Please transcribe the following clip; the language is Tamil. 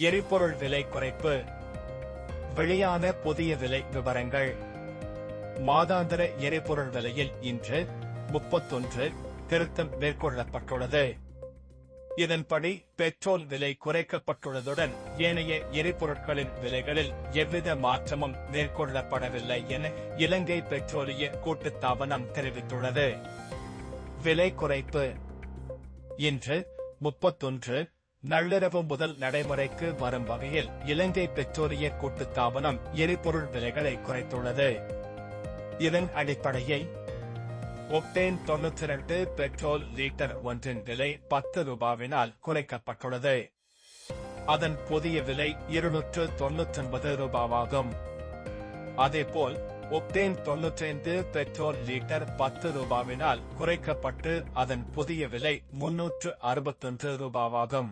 எரிபொருள் விலை குறைப்பு வெளியான புதிய விலை விவரங்கள். மாதாந்திர எரிபொருள் விலையில் இன்று முப்பத்தொன்று திருத்தம் மேற்கொள்ளப்பட்டுள்ளது. இதன்படி பெட்ரோல் விலை குறைக்கப்பட்டுள்ளதுடன் ஏனைய எரிபொருட்களின் விலைகளில் எவ்வித மாற்றமும் மேற்கொள்ளப்படவில்லை என இலங்கை பெட்ரோலிய கூட்டுத்தாபனம் தெரிவித்துள்ளது. விலை குறைப்பு. இன்று முப்பத்தொன்று நள்ளிரவு முதல் நடைமுறைக்கு வரும் வகையில் இலங்கை பெட்ரோலிய கூட்டுத்தாபனம் எரிபொருள் விலைகளை குறைத்துள்ளது. இதன் அடிப்படையை ஒக்டேன் தொன்னூத்தி இரண்டு பெட்ரோல் லீட்டர் ஒன்றின் விலை பத்து ரூபாவினால் குறைக்கப்பட்டுள்ளது. அதன் புதிய விலை இருநூற்று தொன்னூற்றி ஒன்பது ரூபாவாகும். அதேபோல் ஒக்டேன் தொன்னூற்றி பெட்ரோல் லீட்டர் பத்து ரூபாவினால் குறைக்கப்பட்டு அதன் புதிய விலை முன்னூற்று அறுபத்தொன்று ரூபாவாகும்.